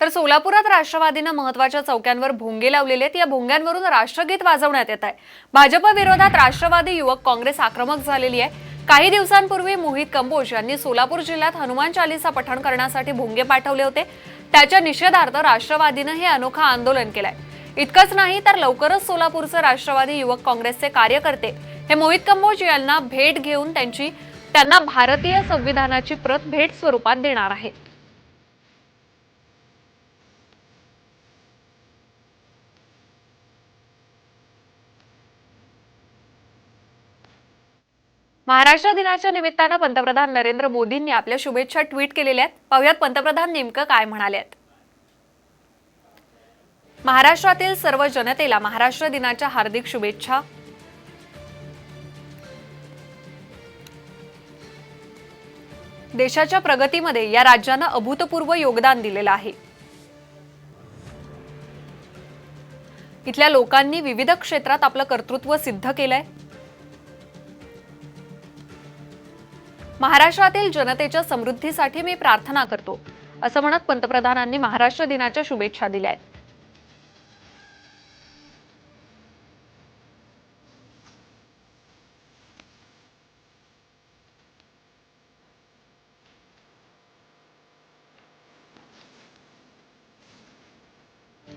तर सोलापुरात राष्ट्रवादीनं महत्त्वाच्या चौक्यांवर भोंगे लावलेले आहेत. या भोंग्यांवरून राष्ट्रगीत वाजवण्यात येत आहे. भाजप विरोधात राष्ट्रवादी युवक काँग्रेस आक्रमक झालेली आहे. काही दिवसांपूर्वी मोहित कंबोज यांनी सोलापूर जिल्ह्यात हनुमान चालीसा पठण करण्यासाठी भोंगे पाठवले होते. त्याच्या निषेधार्थ राष्ट्रवादीनं हे अनोखं आंदोलन केलंय. इतकंच नाही तर लवकरच सोलापूरचे राष्ट्रवादी युवक काँग्रेसचे कार्यकर्ते हे मोहित कंबोज यांना भेट घेऊन त्यांची त्यांना भारतीय संविधानाची प्रत भेट स्वरूपात देणार आहेत. महाराष्ट्र दिनाच्या निमित्तानं पंतप्रधान नरेंद्र मोदींनी आपल्या शुभेच्छा ट्विट केलेल्या आहेत. पाहुयात पंतप्रधान नेमकं काय म्हणाले महाराष्ट्रातील सर्व जनतेला महाराष्ट्र दिनाच्या हार्दिक शुभेच्छा. देशाच्या प्रगतीमध्ये या राज्यानं अभूतपूर्व योगदान दिलेलं आहे. इथल्या लोकांनी विविध क्षेत्रात आपलं कर्तृत्व सिद्ध केलंय. महाराष्ट्रातील जनतेच्या समृद्धीसाठी मी प्रार्थना करतो. असं म्हणत पंतप्रधानांनी महाराष्ट्र दिनाच्या शुभेच्छा दिल्या आहेत.